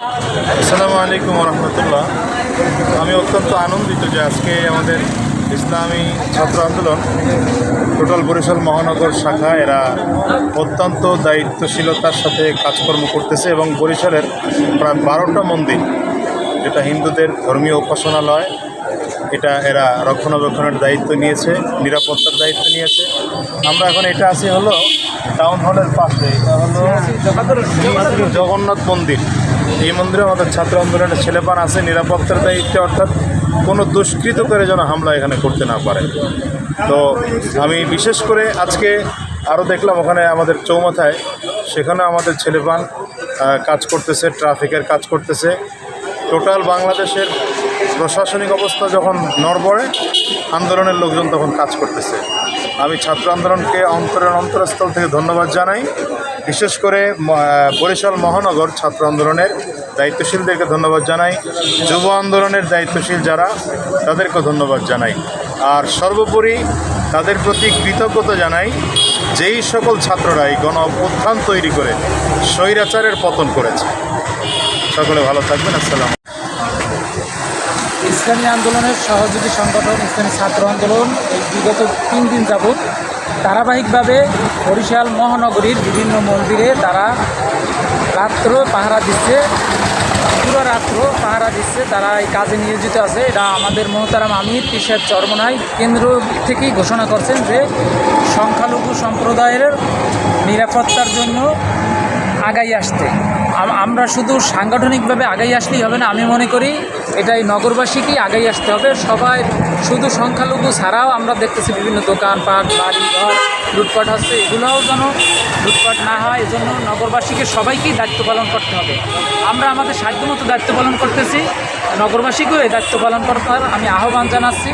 আসসালামু আলাইকুম রহমতুল্লাহ আমি অত্যন্ত আনন্দিত যে আজকে আমাদের ইসলামী ছাত্র আন্দোলন টোটাল বরিশাল মহানগর শাখা এরা অত্যন্ত দায়িত্বশীলতার সাথে কাজকর্ম করতেছে এবং বরিশালের প্রায় বারোটা মন্দির, যেটা হিন্দুদের ধর্মীয় উপাসনালয়, এটা এরা রক্ষণাবেক্ষণের দায়িত্ব নিয়েছে, নিরাপত্তার দায়িত্ব নিয়েছে। আমরা এখন এটা আছি হলো টাউন হলের পাশে জগন্নাথ মন্দির। এই মন্দিরে আমাদের ছাত্র আন্দোলনের ছেলেপান আছে, নিরাপত্তার দায়িত্বে, অর্থাৎ কোনো দুষ্কৃত করে যেন হামলা এখানে করতে না পারে। তো আমি বিশেষ করে আজকে আরও দেখলাম ওখানে আমাদের চৌমাথায়, সেখানে আমাদের ছেলেপান কাজ করতেছে ট্রাফিকের কাজ করতেছে। টোটাল বাংলাদেশের প্রশাসনিক অবস্থা যখন নড়বড়ে, আন্দোলনের লোকজন তখন কাজ করতেছে। আমি ছাত্র আন্দোলনকে অন্তরের অন্তরস্থল থেকে ধন্যবাদ জানাই। বিশেষ করে বরিশাল মহানগর ছাত্র আন্দোলনের দায়িত্বশীলদেরকে ধন্যবাদ জানাই। যুব আন্দোলনের দায়িত্বশীল যারা তাদেরকে ধন্যবাদ জানাই। আর সর্বোপরি তাদের প্রতি কৃতজ্ঞতা জানাই, যেই সকল ছাত্ররা এই গণ তৈরি করে স্বৈরাচারের পতন করেছে। সকলে ভালো থাকবেন, আসসালাম ইসলামী আন্দোলনের সহযোগী সংগঠন, ইসলামী ছাত্র আন্দোলন এই বিগত তিন দিন যাবৎ ধারাবাহিকভাবে বরিশাল মহানগরীর বিভিন্ন মন্দিরে তারা রাত্র পাহারা দিচ্ছে, পুরো রাত্র পাহারা দিচ্ছে, তারা এই কাজে নিয়োজিত আছে। এটা আমাদের মহতারাম আমির কিসের চরমনাই কেন্দ্র থেকেই ঘোষণা করছেন যে সংখ্যালঘু সম্প্রদায়ের নিরাপত্তার জন্য আগাই আসতে। আমরা শুধু সাংগঠনিকভাবে আগাই আসলেই হবে না, আমি মনে করি এটাই নগরবাসীকেই আগাই আসতে হবে। সবাই শুধু সংখ্যালঘু ছাড়াও আমরা দেখতেছি বিভিন্ন দোকানপাট বাড়ি ঘর লুটপাট হচ্ছে, এগুলোও যেন লুটপাট না হয়, এজন্য নগরবাসীকে সবাইকেই দায়িত্ব পালন করতে হবে। আমরা আমাদের সাধ্যমতো দায়িত্ব পালন করতেছি, নগরবাসীকেও এই দায়িত্ব পালন করার আমি আহ্বান জানাচ্ছি,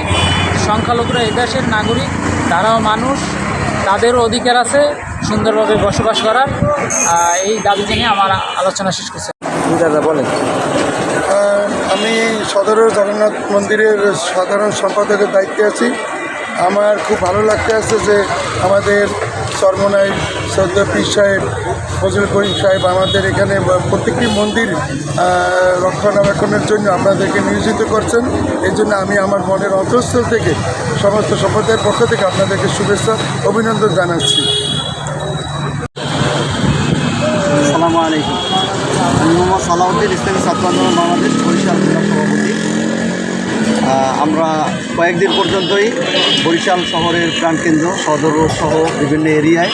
সংখ্যালঘুরা এই দেশের নাগরিক, তারাও মানুষ, তাদেরও অধিকার আছে সুন্দরভাবে বসবাস করার। এই দাবি জানিয়ে আমার আলোচনা শেষ করছি। বলেন। আমি সদর জগন্নাথ মন্দিরের সাধারণ সম্পাদকের দায়িত্বে আছি। আমার খুব ভালো লাগতে আছে যে আমাদের চরমনাই সদ্য পীর সাহেব ফজল করিম সাহেব আমাদের এখানে প্রত্যেকটি মন্দির রক্ষণাবেক্ষণের জন্য আপনাদেরকে নিয়োজিত করছেন। এই জন্য আমি আমার মনের অন্তঃস্থল থেকে, সমস্ত সম্প্রদায়ের পক্ষ থেকে আপনাদেরকে শুভেচ্ছা, অভিনন্দন জানাচ্ছি। আমি মোহাম্মদ সালাউদ্দিন ইসলামী ছাত্র আন্দোলন বাংলাদেশ বরিশাল জেলা সভাপতি। আমরা কয়েকদিন পর্যন্তই বরিশাল শহরের প্রাণকেন্দ্র, সদর সহ বিভিন্ন এরিয়ায়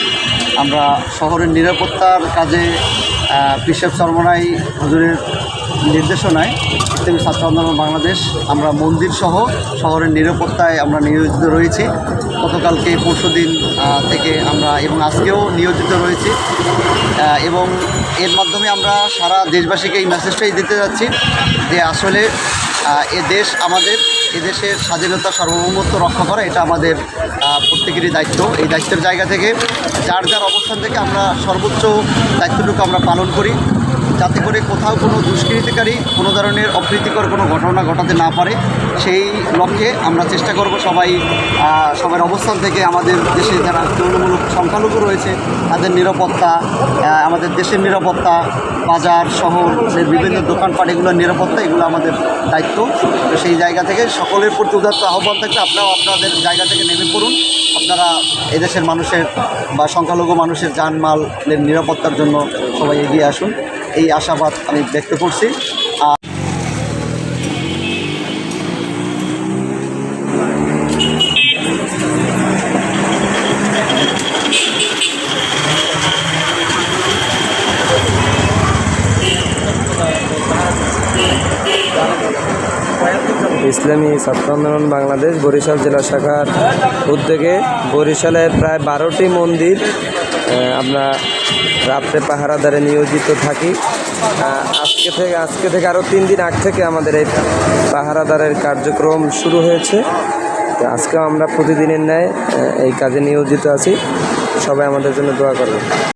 আমরা শহরের নিরাপত্তার কাজে পিসেব সরমনাই হুজুরের নির্দেশনায় ইসলামী ছাত্র আন্দোলন বাংলাদেশ, আমরা মন্দির সহ শহরের নিরাপত্তায় আমরা নিয়োজিত রয়েছি। গতকালকে পরশু দিন থেকে আমরা এবং আজকেও নিয়োজিত রয়েছি। এবং এর মাধ্যমে আমরা সারা দেশবাসীকে এই মেসেজটাই দিতে যাচ্ছি যে আসলে এ দেশ আমাদের এদেশের স্বাধীনতা সার্বভৌমত্ব রক্ষা করা, এটা আমাদের প্রত্যেকেরই দায়িত্ব। এই দায়িত্বের জায়গা থেকে যার যার অবস্থান থেকে আমরা সর্বোচ্চ দায়িত্বটুকু আমরা পালন করি। যাতে করে কোথাও কোনো দুষ্কৃতিকারী কোনো ধরনের অপ্রীতিকর কোনো ঘটনা ঘটাতে না পারে, সেই লক্ষ্যে আমরা চেষ্টা করব সবাই সবার অবস্থান থেকে আমাদের দেশে যারা তুলনামূলক সংখ্যালঘু রয়েছে, তাদের নিরাপত্তা আমাদের দেশের নিরাপত্তা, বাজার শহরের বিভিন্ন দোকানপাট, এগুলোর নিরাপত্তা, এগুলো আমাদের দায়িত্ব। সেই জায়গা থেকে সকলের প্রতি উদাত্ত আহ্বান থাকলে আপনারাও আপনাদের জায়গা থেকে নেমে পড়ুন। আপনারা এদেশের মানুষের বা সংখ্যালঘু মানুষের জানমালের নিরাপত্তার জন্য সবাই এগিয়ে আসুন। এই আশাবাদ আমি ব্যক্ত করছি। আর ইসলামী ছাত্র আন্দোলন বাংলাদেশ বরিশাল জেলা শাখার উদ্যোগে বরিশালের প্রায় বারোটি মন্দির আমরা রাত্রে পাহারাদারে নিয়োজিত থাকি। আজকে থেকে আজকে থেকে আরও তিন দিন আগ থেকে আমাদের এই পাহারাদারের কার্যক্রম শুরু হয়েছে। তো আজকেও আমরা প্রতিদিনের ন্যায় এই কাজে নিয়োজিত আছি। সবাই আমাদের জন্য দোয়া করবেন।